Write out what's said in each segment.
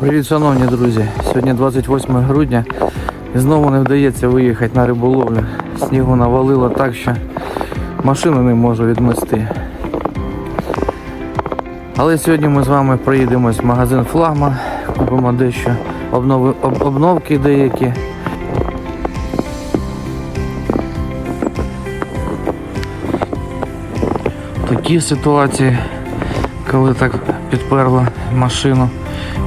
Привіт, шановні друзі! Сьогодні 28 грудня і знову не вдається виїхати на риболовлю. Снігу навалило так, що машину не можу відмести. Але сьогодні ми з вами проїдемось в магазин Флагман, купимо дещо обнови, об, обновки деякі. Такі ситуації, коли так підперло машину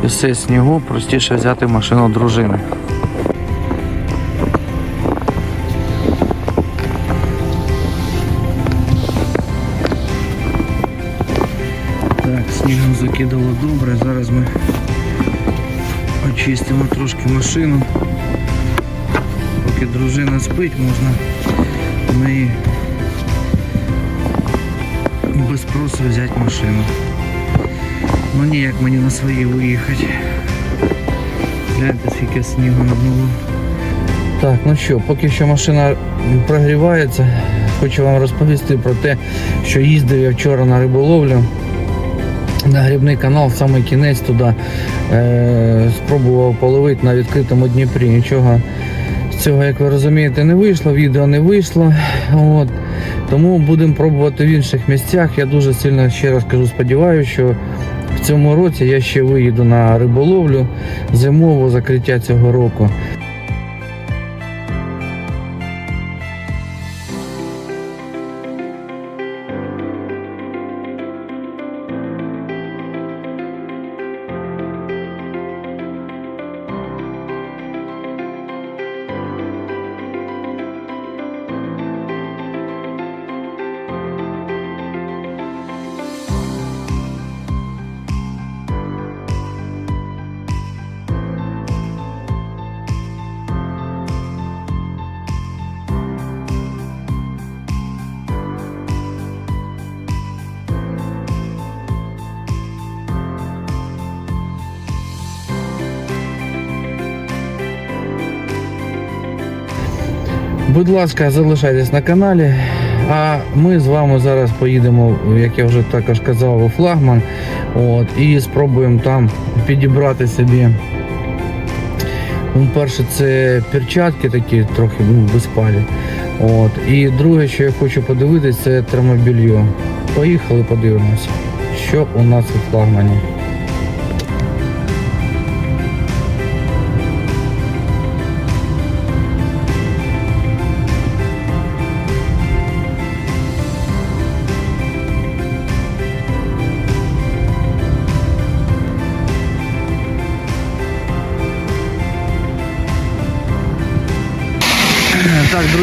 все снігу, простіше взяти машину дружини. Так, снігом закидало добре. Зараз ми очистимо трошки машину. Поки дружина спить, можна неї без спросу взяти машину. Ну ніяк мені на свої виїхати. Гляньте, скільки снігу набнуло. Так, ну що, поки що машина прогрівається, хочу вам розповісти про те, що їздив я вчора на риболовлю. На грибний канал в самий кінець туди е, спробував половити на відкритому Дніпрі. Нічого з цього, як ви розумієте, не вийшло, відео не вийшло. От. Тому будемо пробувати в інших місцях. Я дуже сильно ще раз кажу, сподіваюся, що цьому році я ще виїду на риболовлю зимову закриття цього року. Будь ласка, залишайтесь на каналі. А ми з вами зараз поїдемо, як я вже також казав, у флагман. От, і спробуємо там підібрати собі. Ну, перше, це перчатки такі трохи ну, безпалі. От. І друге, що я хочу подивитися, це термобільйо. Поїхали, подивимося, що у нас у флагмані.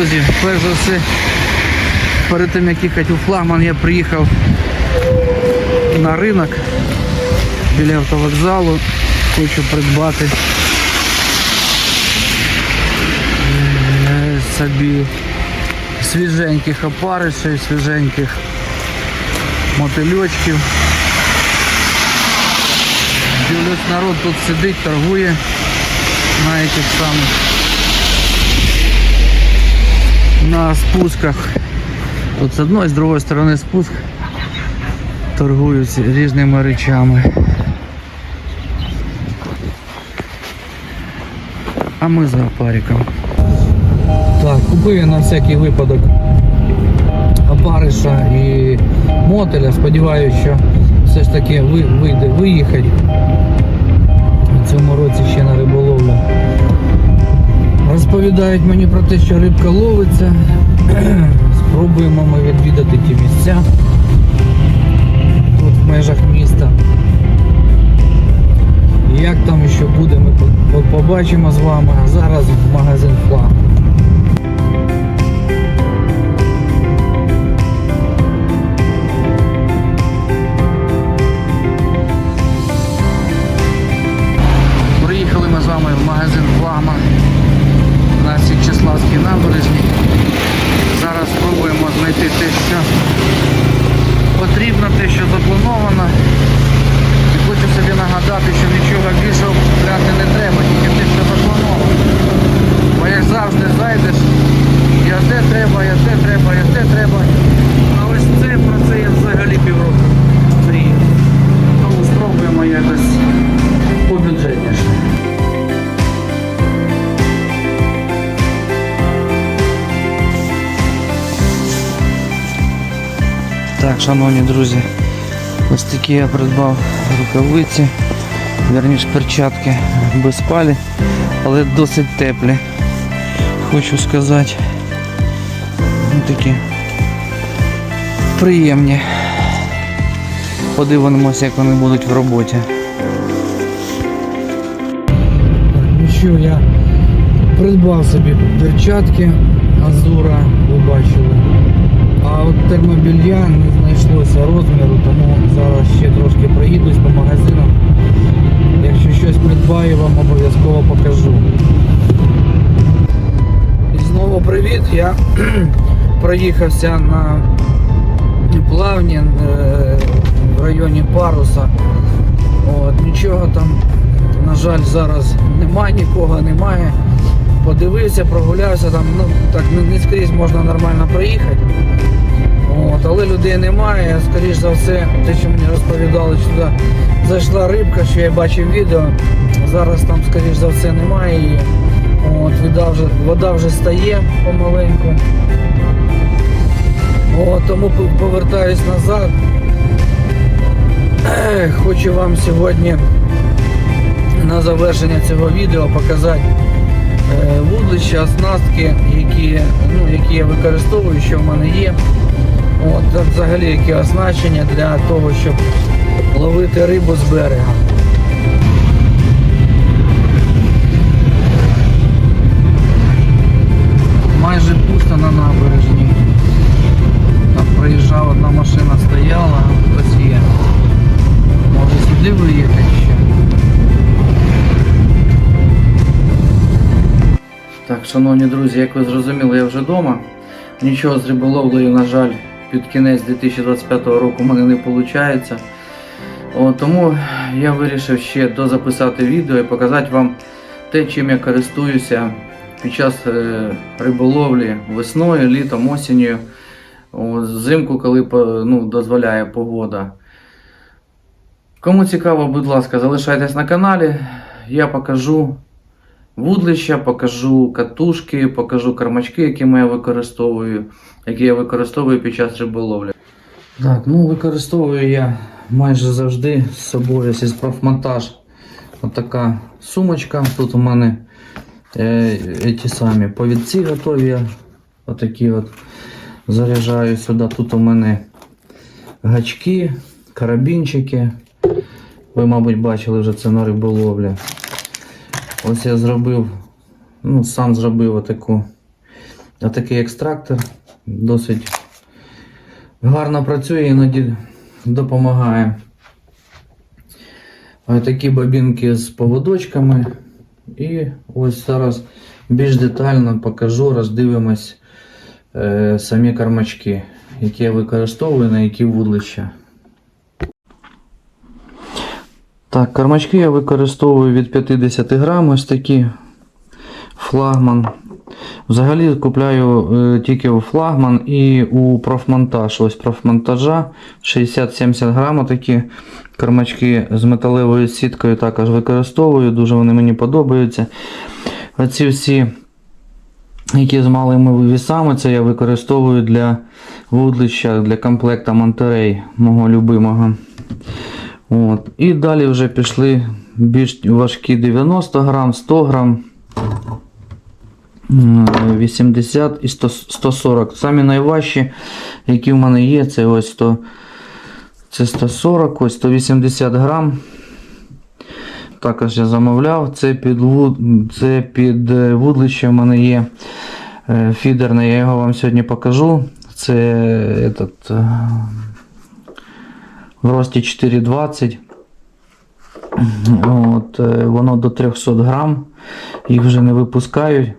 Друзі, перш за все, перед тим як їхати у флагман, я приїхав на ринок біля автовокзалу. Хочу придбати собі свіженьких опаришів, свіженьких мотильочків. Дивлюсь, народ тут сидить, торгує на этих самих на спусках. Тут з одної, з другої сторони спуск торгують різними речами. А ми за опариком. Так, купив я на всякий випадок опариша і мотеля. Сподіваюся, що все ж таки вийде виїхати в цьому році ще. Розповідають мені про те, що рибка ловиться. Спробуємо ми відвідати ті місця тут в межах міста. Як там що буде, ми по- по- побачимо з вами. Зараз в магазин Флаг. Шановні друзі, ось такі я придбав рукавиці, верніше перчатки без палі, але досить теплі. Хочу сказати, ну, такі приємні. Подивимося, як вони будуть в роботі. Ну що, я придбав собі перчатки Азура, ви бачили. А от термобілья не знайшлося розміру, тому зараз ще трошки проїдусь по магазинам. Якщо щось придбаю, вам обов'язково покажу. І знову привіт. Я проїхався на плавні е, в районі Паруса. От, нічого там, на жаль, зараз немає, нікого немає. Подивився, прогулявся там, ну так не, не скрізь можна нормально проїхати. От, але людей немає. Скоріш за все, те, що мені розповідали, що туди зайшла рибка, що я бачив відео. Зараз там, скоріш за все, немає її. От, вода вже, вода вже стає помаленьку. От, тому пов- повертаюсь назад. Хочу вам сьогодні на завершення цього відео показати е, вудлища, оснастки, які, ну, які я використовую, що в мене є. От, взагалі які оснащення для того, щоб ловити рибу з берега. Майже пусто на набережні. Там проїжджала одна машина стояла, хтось є. Може сюди виїхати ще. Так, шановні друзі, як ви зрозуміли, я вже вдома. Нічого з риболовлею, на жаль, під кінець 2025 року в мене не виходить. О, тому я вирішив ще дозаписати відео і показати вам те, чим я користуюся під час е, риболовлі весною, літом, осінню, взимку, коли ну, дозволяє погода. Кому цікаво, будь ласка, залишайтесь на каналі. Я покажу вудлища, покажу катушки, покажу кармачки, які я використовую, які я використовую під час риболовлі. Так, ну використовую я майже завжди з собою сільпрофмонтаж. Отака сумочка. Тут у мене е, ті самі повідці готові. я Отакі от заряджаю сюди. Тут у мене гачки, карабінчики. Ви, мабуть, бачили вже це на риболовлі. Ось я зробив, ну, сам зробив отаку, отакий екстрактор. Досить гарно працює, іноді допомагає. Ось такі бобінки з поводочками. І ось зараз більш детально покажу, роздивимось е, самі кармачки, які я використовую, на які вудлища. Так, кармачки я використовую від 50 грам, ось такі флагман. Взагалі купляю е, тільки у флагман і у профмонтаж. Ось профмонтажа 60-70 грам такі кармачки з металевою сіткою також використовую. Дуже вони мені подобаються. Оці всі, які з малими вивісами, це я використовую для вудлища, для комплекта Монтерей, мого любимого. От. І далі вже пішли більш важкі 90 грам, 100 грам. 80 і 100, 140. Самі найважчі, які в мене є, це ось 100, це 140, ось 180 грам. Також я замовляв. Це під, це під е, вудлище в мене є е, фідерне, я його вам сьогодні покажу. Це этот, е, в рості 4,20. От, е, воно до 300 грам. Їх вже не випускають.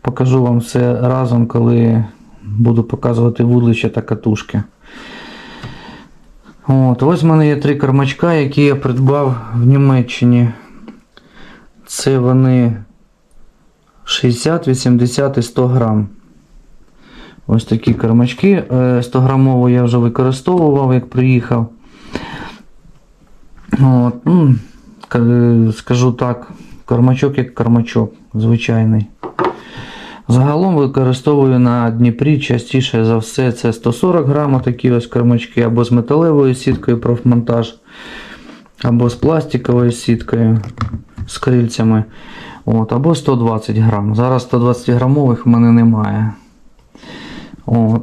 Покажу вам все разом, коли буду показувати вудлище та катушки. От, ось в мене є три кармачка, які я придбав в Німеччині. Це вони 60, 80 і 100 грам. Ось такі кармачки. Е, 100 грамову я вже використовував, як приїхав. От, ну, скажу так, кармачок як кармачок, звичайний. Загалом використовую на Дніпрі частіше за все це 140 грам такі ось кормачки, або з металевою сіткою профмонтаж, або з пластиковою сіткою з крильцями. От, або 120 грам. Зараз 120 грамових в мене немає. Е,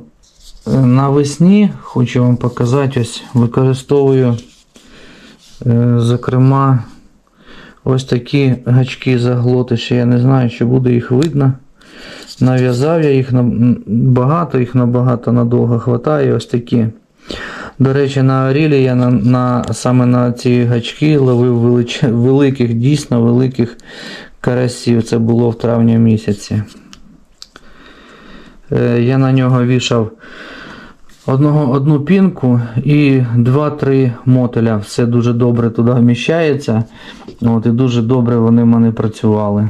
Навесні хочу вам показати, ось використовую, е, зокрема, ось такі гачки заглотиші. Я не знаю, чи буде їх видно. Нав'язав я їх багато, їх набагато надовго хватає. Ось такі. До речі, на Арілі я на, на, саме на ці гачки ловив велич, великих, дійсно великих карасів. Це було в травні місяці. Е, я на нього вішав одного, одну пінку і 2-3 мотеля. Все дуже добре туди вміщається. От, і дуже добре вони в мене працювали.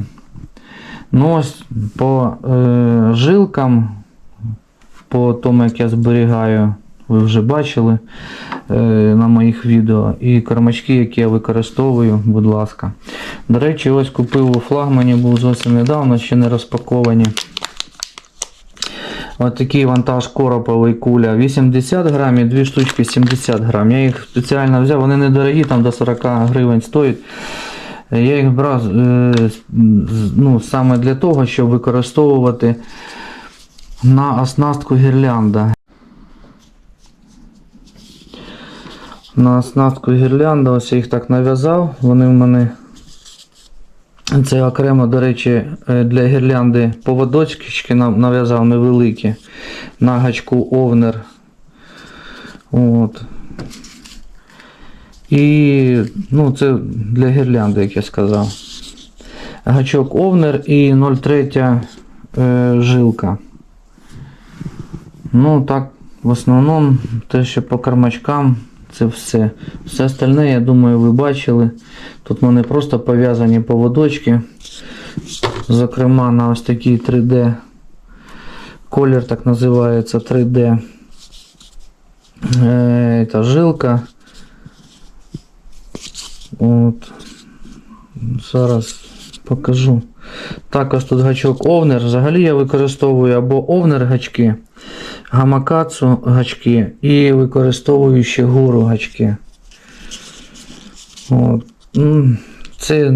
Ну ось по е, жилкам, по тому, як я зберігаю, ви вже бачили е, на моїх відео. І кормачки, які я використовую, будь ласка. До речі, ось купив у флагмані, був зовсім недавно, ще не розпаковані. Ось такий вантаж короповий куля 80 грамів, дві штучки 70 грам. Я їх спеціально взяв, вони недорогі, там до 40 гривень стоять. Я їх брав е, ну, саме для того, щоб використовувати на оснастку гірлянда. На оснастку гірлянда, ось я їх так нав'язав, вони в мене. Це окремо, до речі, е, для гірлянди поводочки нам- нав'язав невеликі на гачку овнер. От. І ну, це для гірлянди, як я сказав. Гачок овнер і 0,3 е, жилка. Ну так, в основному те, що по кармачкам, це все. Все остальне, я думаю, ви бачили. Тут в мене просто пов'язані поводочки. Зокрема, на ось такий 3D. Колір так називається 3D. Е, та жилка. От. Зараз покажу. Також тут гачок овнер. Взагалі я використовую або овнер гачки, гамакацу гачки і використовую ще гуру гачки. От. Це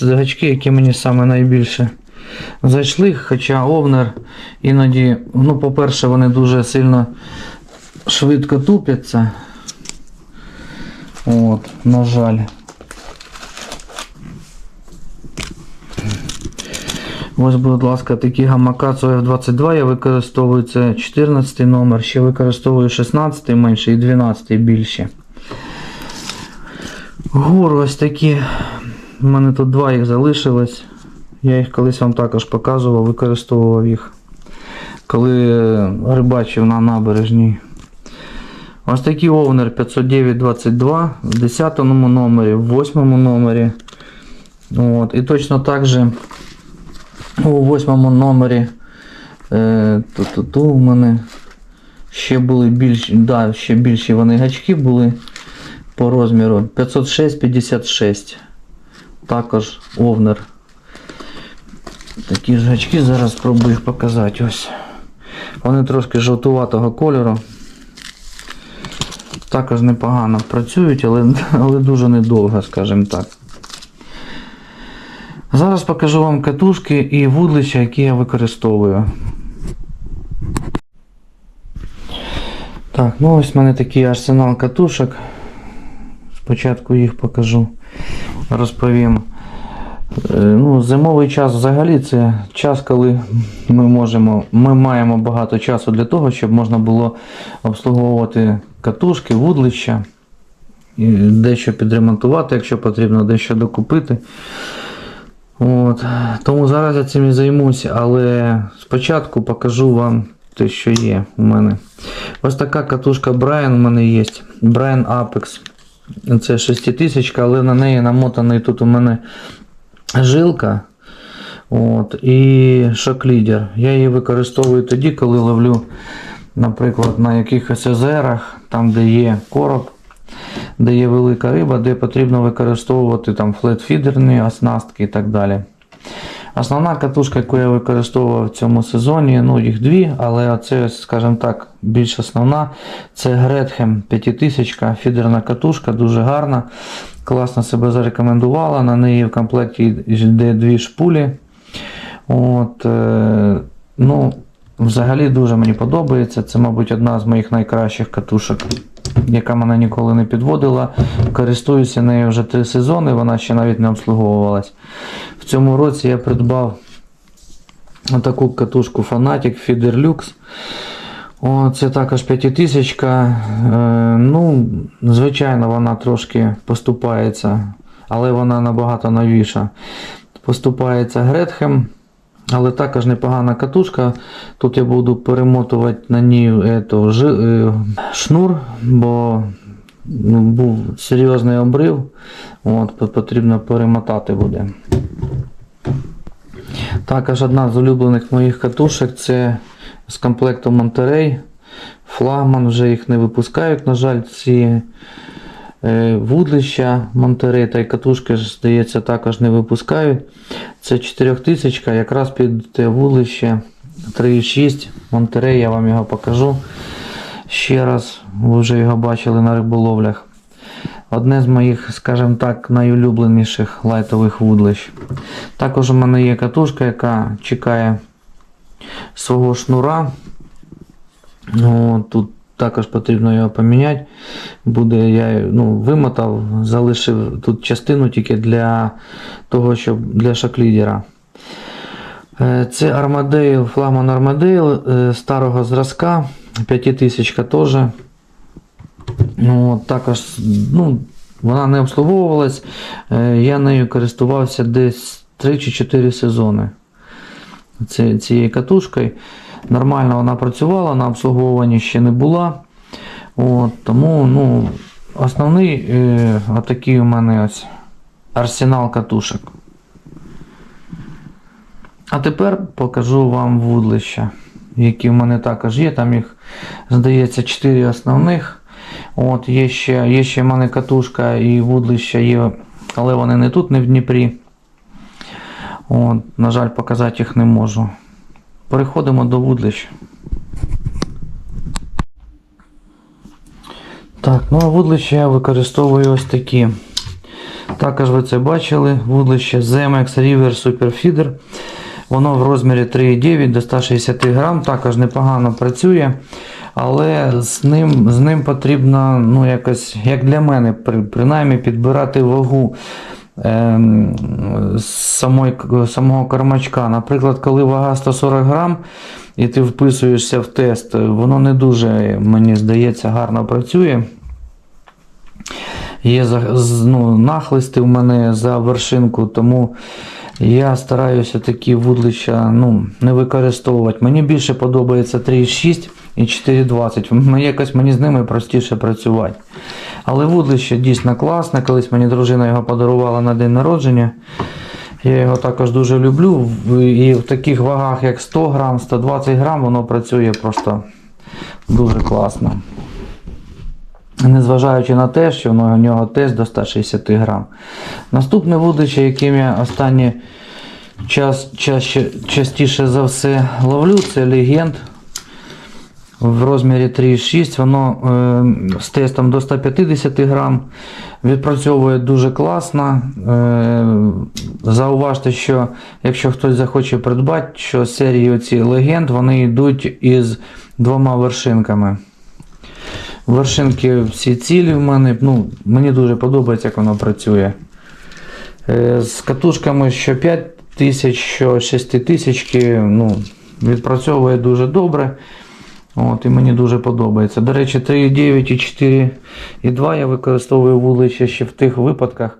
гачки, які мені саме найбільше зайшли, хоча овнер іноді, ну, по-перше, вони дуже сильно швидко тупляться. От, на жаль. Ось, будь ласка, такі гамакацу F22 я використовую це 14 номер, ще використовую 16 менше і 12 більше. Гур ось такі. У мене тут два їх залишилось. Я їх колись вам також показував, використовував їх. Коли рибачив на набережній. Ось такий овнер 509-22 в 10 номері, в 8 номері. От. І точно так же у 8 номері е, ту-ту-ту у мене ще були більші, да, ще більші вони гачки були по розміру 506-56. Також овнер. Такі ж гачки, зараз спробую їх показати. Ось. Вони трошки жовтуватого кольору. Також непогано працюють, але, але дуже недовго, скажімо так. Зараз покажу вам катушки і вудлища, які я використовую. Так, ну ось в мене такий арсенал катушок. Спочатку їх покажу, розповім. Е, Ну, зимовий час взагалі це час, коли ми можемо, ми маємо багато часу для того, щоб можна було обслуговувати катушки, вудлища, дещо підремонтувати, якщо потрібно, дещо докупити. От. Тому зараз я цим і займуся, але спочатку покажу вам те, що є у мене. Ось така катушка Brian у мене є. Brian Apex. Це 6000, але на неї намотаний тут у мене жилка. От, і шок-лідер. Я її використовую тоді, коли ловлю, наприклад, на якихось озерах, там де є короб, де є велика риба, де потрібно використовувати там флетфідерні оснастки і так далі. Основна катушка, яку я використовував в цьому сезоні, ну їх дві, але це, скажімо так, більш основна. Це Гретхем 5000 фідерна катушка, дуже гарна. Класно себе зарекомендувала. На неї в комплекті йде дві шпулі. От, е, ну, взагалі дуже мені подобається. Це, мабуть, одна з моїх найкращих катушок, яка мене ніколи не підводила. Користуюся нею вже три сезони, вона ще навіть не обслуговувалась. В цьому році я придбав таку катушку Fanatic Feeder Lux. О, це також 5000. Е, ну, звичайно, вона трошки поступається, але вона набагато новіша. Поступається Гретхем, але також непогана катушка. Тут я буду перемотувати на ній жи, е, шнур, бо ну, був серйозний обрив. От, потрібно перемотати буде. Також одна з улюблених моїх катушок це з комплекту Monterey. Флагман вже їх не випускають, на жаль, ці е, вудлища Monterey та й катушки, здається, також не випускають. Це 4000, якраз під те вудлище 3.6 Monterey, я вам його покажу. Ще раз, ви вже його бачили на риболовлях. Одне з моїх, скажімо так, найулюбленіших лайтових вудлищ. Також у мене є катушка, яка чекає свого шнура. О, тут також потрібно його поміняти. Буде, я ну, вимотав, залишив тут частину тільки для того, щоб для шоклідера. Е, Це Armadale, флагман е, старого зразка, 5000 теж. Ну, також, ну, вона не обслуговувалась. Е, Я нею користувався десь 3 чи 4 сезони. Цією катушкою. Нормально вона працювала, на обслуговуванні ще не була. От, тому ну, основний е, отакий у мене ось арсенал катушок. А тепер покажу вам вудлища, які в мене також є. Там їх, здається, 4 основних. От, є ще, є ще в мене катушка і вудлища є, але вони не тут, не в Дніпрі. От, на жаль, показати їх не можу. Переходимо до вудлищ. Так, ну а вудлища я використовую ось такі. Також ви це бачили, вудлище ZMX River Super Feeder. Воно в розмірі 3,9 до 160 грам, також непогано працює. Але з ним, з ним потрібно, ну, якось, як для мене, при- принаймні підбирати вагу самої, самого кормачка. Наприклад, коли вага 140 грам і ти вписуєшся в тест, воно не дуже, мені здається, гарно працює. Є ну, нахлисти в мене за вершинку, тому я стараюся такі вудлища ну, не використовувати. Мені більше подобається 3,6 і 4,20. М, Якось мені з ними простіше працювати. Але вудлище дійсно класне. Колись мені дружина його подарувала на день народження. Я його також дуже люблю. І в таких вагах, як 100 грам, 120 грам, воно працює просто дуже класно. Незважаючи на те, що у нього тест до 160 грам. Наступне вудлище, яким я останній час, чаще, частіше за все ловлю, це легенд в розмірі 3,6. Воно е, з тестом до 150 грам. Відпрацьовує дуже класно. Е, зауважте, що якщо хтось захоче придбати, що серії оці легенд вони йдуть із двома вершинками. Вершинки всі цілі в мене. Ну, мені дуже подобається, як воно працює. Е, З катушками що 5 тисяч, що 6 тисячки, ну, відпрацьовує дуже добре. От, і мені дуже подобається. До речі, 3,9 і 4,2 я використовую вулище ще в тих випадках.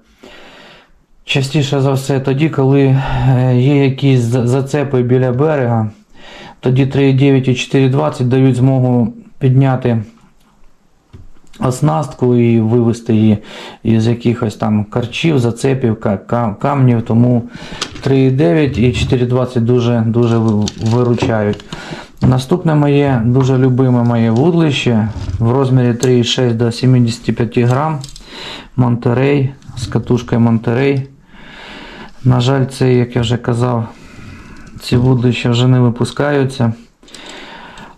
Частіше за все тоді, коли е, є якісь зацепи біля берега, тоді 3,9 і 4,20 дають змогу підняти оснастку і вивести її із якихось там карчів, зацепів, ка- ка- камнів. Тому 3,9 і 4,20 дуже, дуже виручають. Наступне моє дуже любиме моє вудлище в розмірі 3,6 до 75 грам. Монтерей з катушкою Монтерей. На жаль, це, як я вже казав, ці вудлища вже не випускаються.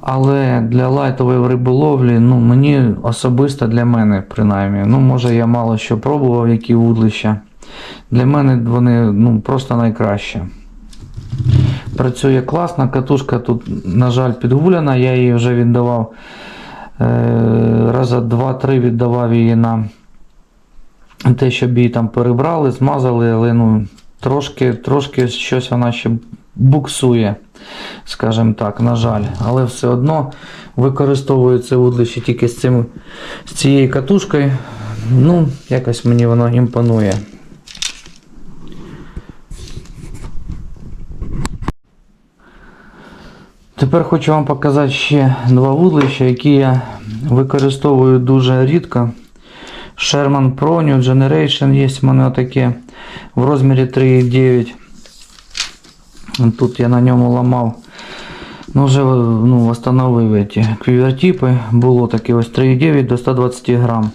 Але для лайтової риболовлі, ну мені особисто для мене, принаймні, ну може я мало що пробував, які вудлища. Для мене вони ну, просто найкраще. Працює класно, катушка тут, на жаль, підгуляна, я її вже віддавав е, раза два-три віддавав її на те, щоб її там перебрали, змазали, але ну, трошки, трошки щось вона ще буксує, скажімо так, на жаль. Але все одно використовую це вудлище тільки з, цим, з цією катушкою. Ну, якось мені воно імпонує. Тепер хочу вам показати ще два вудлища, які я використовую дуже рідко. Sherman Pro New Generation є в мене отаке в розмірі 3,9. Тут я на ньому ламав. Ну, вже ну, встановив ці квівертіпи. Було таке ось 3,9 до 120 грам.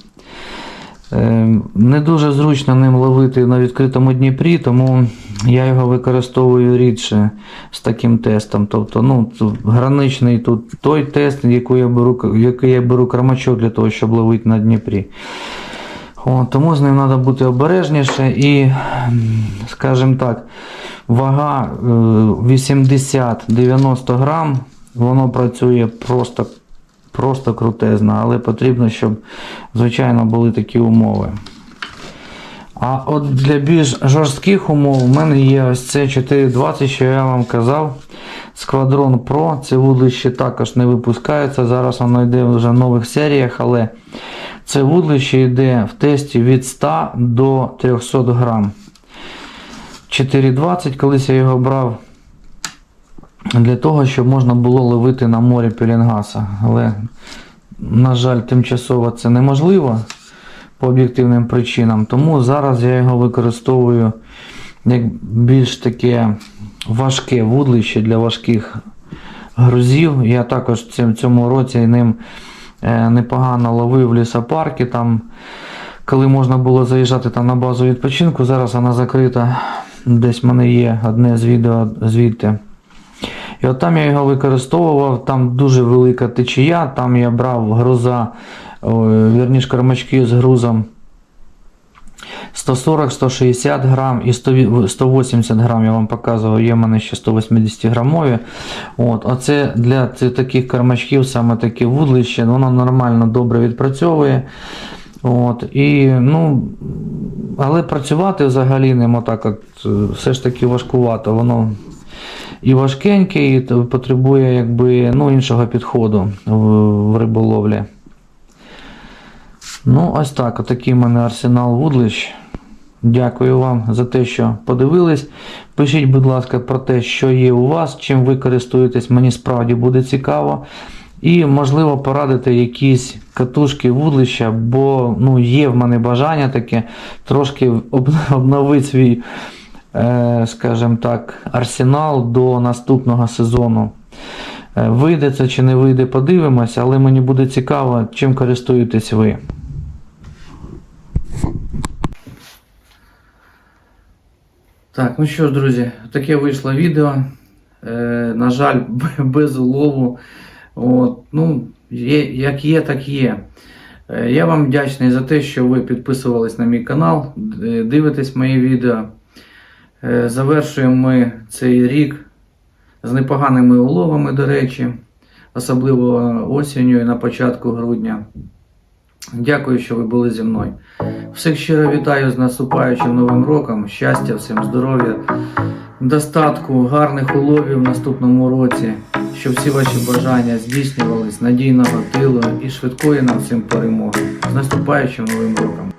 Е, Не дуже зручно ним ловити на відкритому Дніпрі, тому я його використовую рідше з таким тестом. Тобто, ну, граничний тут той тест, який я беру, який я беру кормачок для того, щоб ловити на Дніпрі. О, тому з ним треба бути обережніше і, скажімо так, вага е, 80-90 грам, воно працює просто, просто крутезно, але потрібно, щоб, звичайно, були такі умови. А от для більш жорстких умов у мене є ось це 420, що я вам казав. Squadron Pro. Це вудлище також не випускається. Зараз воно йде вже в нових серіях, але це вудлище йде в тесті від 100 до 300 грам. 420, колись я його брав для того, щоб можна було ловити на морі пелінгаса. Але, на жаль, тимчасово це неможливо по об'єктивним причинам. Тому зараз я його використовую як більш таке важке вудлище для важких грузів. Я також в цьому- році ним е, непогано ловив лісопарки. Там, коли можна було заїжджати там на базу відпочинку, зараз вона закрита. Десь в мене є одне з відео звідти. І от там я його використовував, там дуже велика течія, там я брав груза, о, вірніш кормачки з грузом 140-160 грам і 180 грам я вам показував, є в мене ще 180 грамові. От, оце для таких кормачків саме таке вудлище, воно нормально добре відпрацьовує. От, і, ну, але працювати взагалі ним отак от, все ж таки важкувато. Воно і важкеньке, і потребує якби, ну, іншого підходу в, риболовлі. Ну, ось так, отакий в мене арсенал вудлищ. Дякую вам за те, що подивились. Пишіть, будь ласка, про те, що є у вас, чим ви користуєтесь, мені справді буде цікаво. І, можливо, порадити якісь катушки вудлища, бо ну, є в мене бажання таке трошки обновити свій, скажімо так, арсенал до наступного сезону. Е, Вийде це чи не вийде, подивимось, але мені буде цікаво, чим користуєтесь ви. Так, ну що ж, друзі, таке вийшло відео. Е, на жаль, без улову. От, ну, є, як є, так є. Е, я вам вдячний за те, що ви підписувались на мій канал, дивитесь мої відео. Е, завершуємо ми цей рік з непоганими уловами, до речі, особливо осінню і на початку грудня. Дякую, що ви були зі мною. Всіх щиро вітаю з наступаючим новим роком. Щастя, всім здоров'я, достатку, гарних уловів в наступному році, щоб всі ваші бажання здійснювались, надійного тилу і швидкої нам всім перемоги. З наступаючим новим роком.